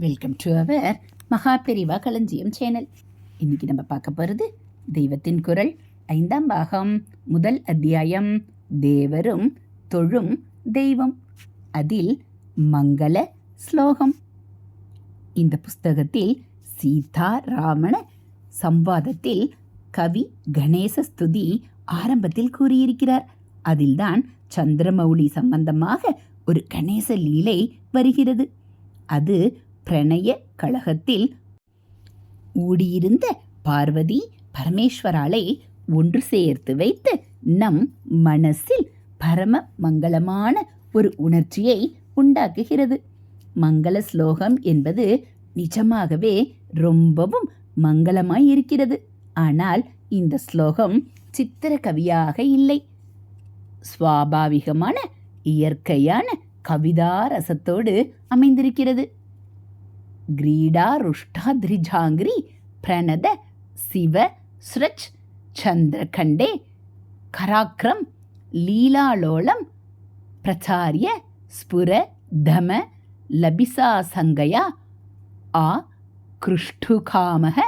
Welcome to our Maha Periyava களஞ்சியம் channel. இன்னைக்கு நம்ம பார்க்க போகிறது தெய்வத்தின் குரல் ஐந்தாம் பாகம் முதல் அத்தியாயம் தேவரும் தொழும் தெய்வம். அதில் மங்கள ஸ்லோகம். இந்த புஸ்தகத்தில் சீதா ராமண சம்வாதத்தில் கவி கணேச ஸ்துதி ஆரம்பத்தில் கூறியிருக்கிறார். அதில்தான் சந்திரமௌலி சம்பந்தமாக ஒரு கணேச லீலை வருகிறது. அது பிரணய கழகத்தில் ஊடியிருந்த பார்வதி பரமேஸ்வராலை ஒன்று சேர்த்து வைத்து நம் மனசில் பரம மங்களமான ஒரு உணர்ச்சியை உண்டாக்குகிறது. மங்கள ஸ்லோகம் என்பது நிஜமாகவே ரொம்பவும் மங்களமாய் இருக்கிறது ஆனால் இந்த ஸ்லோகம் சித்திர கவியாக இல்லை. சுவாபாவிகமான இயற்கையான கவிதா ரசத்தோடு அமைந்திருக்கிறது. கிரீடா ருஷ்டா திரிஜாங்கிரி பிரணத சிவ ஸ்ரச் சந்திரகண்டே கராக்ரம் லீலாலோளம் பிரச்சாரிய ஸ்புர தம லபிசா சங்கயா ஆ கிருஷ்டுகாமக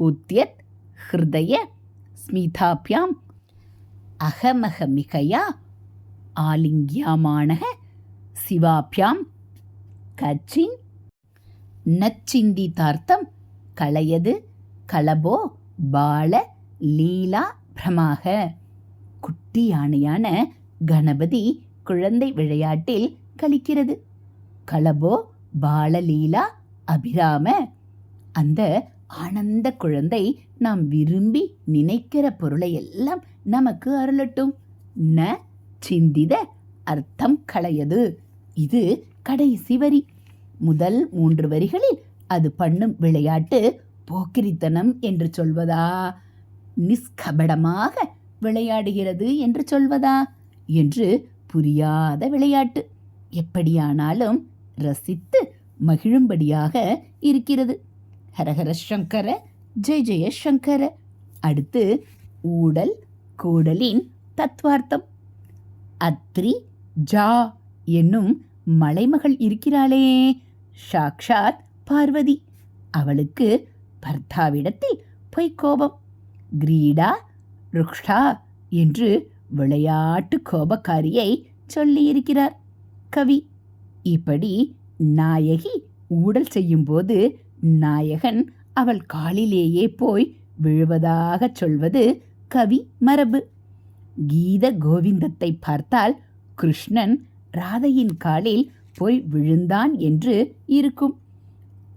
உத்யத் ஹிருதய ஸ்மிதாபியாம் அகமகமிகையா ஆலிங்கியமானக சிவாபியாம் கச்சின் நச்சிந்திதார்த்தம் களையது களபோ பால லீலா பிரமாக. குட்டி யானையான கணபதி குழந்தை விளையாட்டில் கழிக்கிறது களபோ பாலலீலா அபிராம. அந்த ஆனந்த குழந்தை நாம் விரும்பி நினைக்கிற பொருளை எல்லாம் நமக்கு அருளட்டும். ந சிந்தித அர்த்தம் களையது. இது கடைசி வரி. முதல் மூன்று வரிகளில் அது பண்ணும் விளையாட்டு போக்கிரித்தனம் என்று சொல்வதா? நிஷ்கபடமாக விளையாடுகிறது என்று சொல்வதா? என்று புரியாத விளையாட்டு. எப்படியானாலும் ரசித்து மகிழும்படியாக இருக்கிறது. ஹரஹர சங்கர ஜெய ஜெய சங்கர. அடுத்து ஊடல் கூடலின் தத்வார்த்தம். அத்ரி ஜா என்னும் மலைமகள் இருக்கிறாளே. சாக்ஷாத் பார்வதி. அவளுக்கு பர்த்தாவிடத்தில் பொய்க்கோபம் கிரீடா ருக்ஷா என்று விளையாட்டு கோபக்காரியை சொல்லியிருக்கிறார் கவி. இப்படி நாயகி ஊடல் செய்யும்போது நாயகன் அவள் காலிலேயே போய் விழுவதாகச் சொல்வது கவி மரபு. கீத கோவிந்தத்தை பார்த்தால் கிருஷ்ணன் ராதையின் காலில் போய் விழுந்தான் என்று இருக்கும்.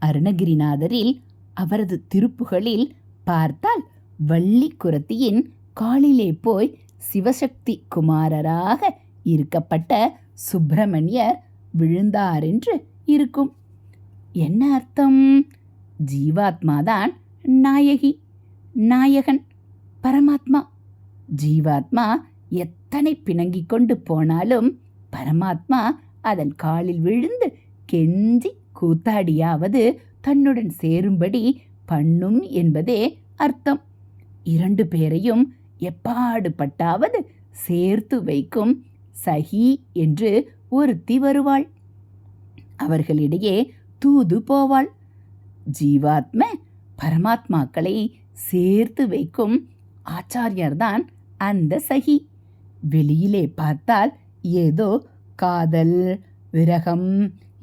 அருணகிரிநாதரில் அவரது திருப்புகளில் பார்த்தால் வள்ளி குரத்தியின் காலிலே போய் சிவசக்தி குமாரராக இருக்கப்பட்ட சுப்பிரமணியர் விழுந்தாரென்று இருக்கும். என்ன அர்த்தம்? ஜீவாத்மாதான் நாயகி நாயகன் பரமாத்மா. ஜீவாத்மா எத்தனை பிணங்கிக் கொண்டு போனாலும் பரமாத்மா அதன் காலில் விழுந்து கெஞ்சி கூத்தாடியாவது தன்னுடன் சேரும்படி பண்ணும் என்பதே அர்த்தம். இரண்டு பேரையும் எப்பாடுபட்டாவது சேர்த்து வைக்கும் சஹி என்று ஒருத்தி வருவாள். அவர்களிடையே தூது போவாள். ஜீவாத்ம பரமாத்மாக்களை சேர்த்து வைக்கும் ஆச்சாரியர்தான் அந்த சகி. வெளியிலே பார்த்தால் ஏதோ காதல் விரகம்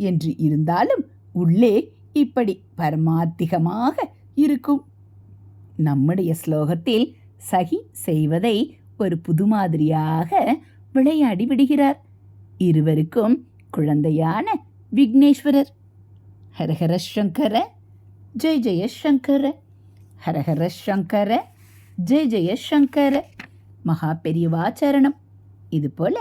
என்று இருந்தாலும் உள்ளே இப்படி பரமாத்திகமாக இருக்கும். நம்முடைய ஸ்லோகத்தில் சகி செய்வதை ஒரு புது மாதிரியாக விளையாடி விடுகிறார். இருவருக்கும் குழந்தையான விக்னேஸ்வரர். ஹரஹர சங்கர ஜெய ஜெய சங்கர. ஹரஹர சங்கர ஜெய ஜெய சங்கர. மகா பெரியவாச்சரணம் இது போல்